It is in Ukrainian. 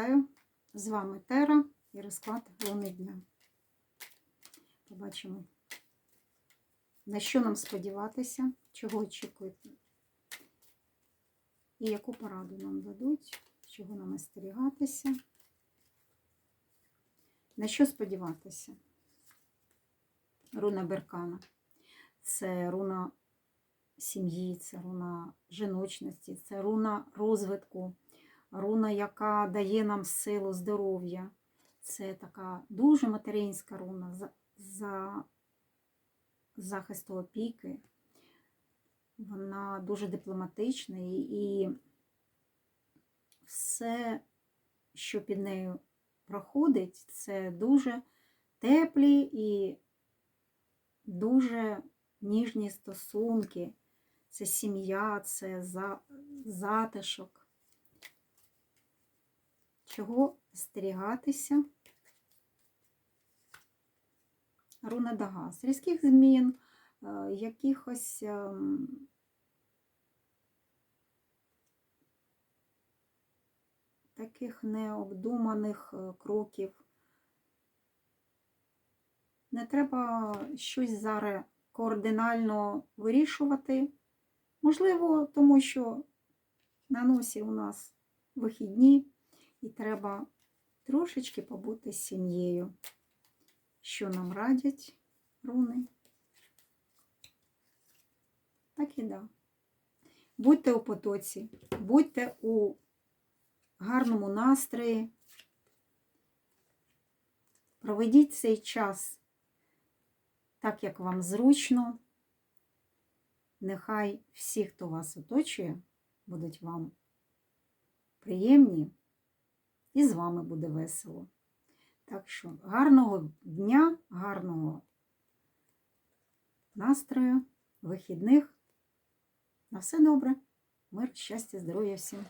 Вітаю! З вами Тера і розклад луни дня. Побачимо, на що нам сподіватися, чого очікуєте, і яку пораду нам дадуть, чого нам остерігатися, на що сподіватися. Руна Беркана. Це руна сім'ї, це руна жіночності, це руна розвитку, руна, яка дає нам силу, здоров'я. Це така дуже материнська руна за, за захисту опіки. Вона дуже дипломатична і, все, що під нею проходить, це дуже теплі і дуже ніжні стосунки, це сім'я, це затишок. Чого стерігатися? Руна Дагас. Різких змін, е, якихось ем, таких необдуманих е, кроків. Не треба щось зараз координально вирішувати. Можливо, тому що на носі у нас вихідні, і треба трошечки побути з сім'єю. Що нам радять руни? Так і да. Будьте у потоці, будьте у гарному настрої. Проведіть цей час так, як вам зручно. Нехай всі, хто вас оточує, будуть вам приємні, і з вами буде весело. Так що гарного дня, гарного настрою, вихідних. На все добре. Мир, щастя, здоров'я всім!